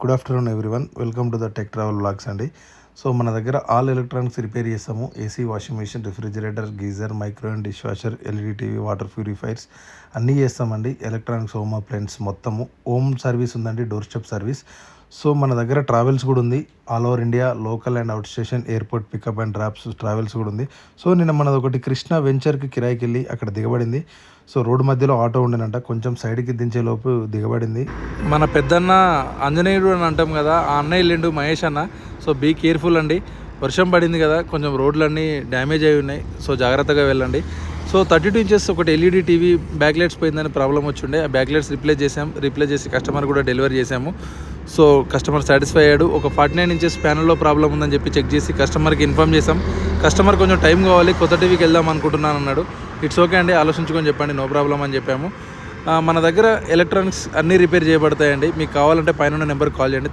Good afternoon everyone welcome to the tech travel blogs అండి. So మన దగ్గర all electronics repair చేస్తాము. AC washing machine refrigerator geyser microwave dish washer LED TV water purifiers అన్నీ చేస్తామండి. Electronics home appliances మొత్తము. Home service ఉందండి door step service. So మన దగ్గర ట్రావెల్స్ కూడా ఉంది. All over India local and out station airport pickup and drops travels కూడా ఉంది. సో నిన్న మనది ఒకటి కృష్ణ వెంచర్కి కిరాయికి వెళ్ళి అక్కడ దిగబడింది. సో రోడ్డు మధ్యలో ఆటో ఉండనంట కొంచెం సైడ్కి దించే లోపు దిగబడింది. మన పెద్దన్న ఆంజనేయుడు అని అంటాం కదా ఆ అన్నయ్య వెళ్ళిండు మహేష్ అన్న. సో బీ కేర్ఫుల్ అండి. వర్షం పడింది కదా కొంచెం రోడ్లన్నీ డ్యామేజ్ అయి ఉన్నాయి. సో జాగ్రత్తగా వెళ్ళండి. సో థర్టీ టూ ఇంచెస్ ఒకటి ఎల్ఈడి టీవీ బ్యాక్లైట్స్ పోయిందని ప్రాబ్లం వచ్చిండే. ఆ బ్యాక్లైట్స్ రిప్లేస్ చేసాం రిప్లేస్ చేసి కస్టమర్ కూడా డెలివరీ చేసాము సో కస్టమర్ సాటిస్ఫై అయ్యాడు. ఒక ఫార్టీ నైన్ ఇంచెస్ ప్యానల్లో ప్రాబ్లం ఉందని చెప్పి చెక్ చేసి కస్టమర్కి ఇన్ఫామ్ చేసాం కస్టమర్ కొంచెం టైం కావాలి కొత్త టీవీకి వెళ్దాం అనుకుంటున్నాను అన్నాడు. ఇట్స్ ఓకే అండి ఆలోచించుకొని చెప్పండి నో ప్రాబ్లం అని చెప్పాము. మన దగ్గర ఎలక్ట్రానిక్స్ అన్నీ రిపేర్ చేయబడతాయండి. మీకు కావాలంటే పైన నెంబర్ కాల్ చేయండి.